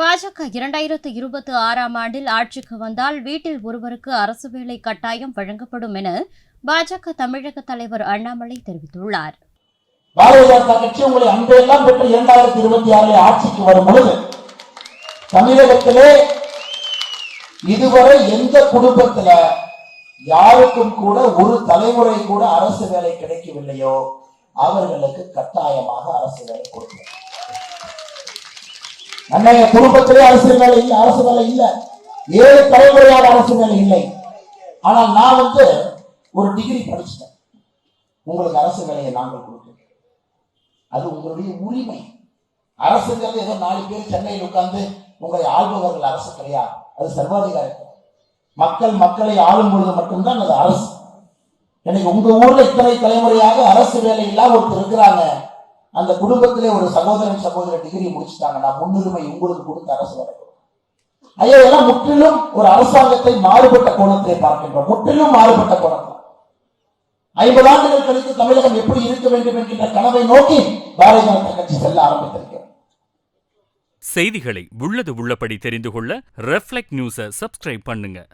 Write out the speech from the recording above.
பாஜக இரண்டாயிரத்து இருபத்தி ஆறாம் ஆண்டில் ஆட்சிக்கு வந்தால் வீட்டில் ஒருவருக்கு அரசு வேலை கட்டாயம் வழங்கப்படும் என பாஜக தமிழக தலைவர் அண்ணாமலை தெரிவித்துள்ளார். பாரதிய ஜனதா கட்சி உங்களை அன்பெல்லாம் பெற்று இரண்டாயிரத்தி இருபத்தி ஆறில் ஆட்சிக்கு வரும் பொழுது தமிழகத்திலே இதுவரை எந்த குடும்பத்துல யாருக்கும் கூட ஒரு தலைமுறை கூட அரசு வேலை கிடைக்கவில்லையோ அவர்களுக்கு கட்டாயமாக அரசு வேலை கொடுக்கும் அன்னைய குடும்பத்திலே அரசு வேலை இல்லை அரசு வேலை இல்லை. ஏழு தலைமுறையாக அரசு வேலை இல்லை. ஆனால் நான் வந்து ஒரு டிகிரி படிச்சிட்டேன். உங்களுக்கு அரசு வேலையை நாங்கள் கொடுக்கிறோம் அது உங்களுடைய உரிமை. அரசுங்கிறது ஏதோ நாலு பேர் சென்னையில் உட்கார்ந்து உங்களை ஆள்பவர்கள் அரசு கிடையாது அது சர்வாதிகாரம் மக்கள் மக்களை ஆளும் பொழுது மட்டும்தான் அது அரசு. எனக்கு உங்க ஊர்ல இத்தனை தலைமுறையாக அரசு வேலை இல்லாம ஒருத்தர் இருக்கிறாங்க. அந்த குடும்பத்திலே ஒரு சகோதரன் சகோதர டிகிரி முடிச்சுட்டாங்க. நான் முன்னுரிமை உங்களுக்கு கொடுத்து அரசு வேலை ஐயா இதெல்லாம் முற்றிலும் ஒரு அரசாங்கத்தை மாறுபட்ட கோணத்திலே பார்க்கின்றோம். முற்றிலும் மாறுபட்ட கோணத்தில். ஐம்பது ஆண்டுகள் கழித்து தமிழகம் எப்படி இருக்க வேண்டும் என்கின்ற கனவை நோக்கி பாரதிய ஜனதா கட்சி செல்ல ஆரம்பித்திருக்கிறது. செய்திகளை உள்ளது உள்ளபடி தெரிந்து கொள்ள ரெஃப்ளெக்ட் நியூஸை சப்ஸ்கிரைப் பண்ணுங்க.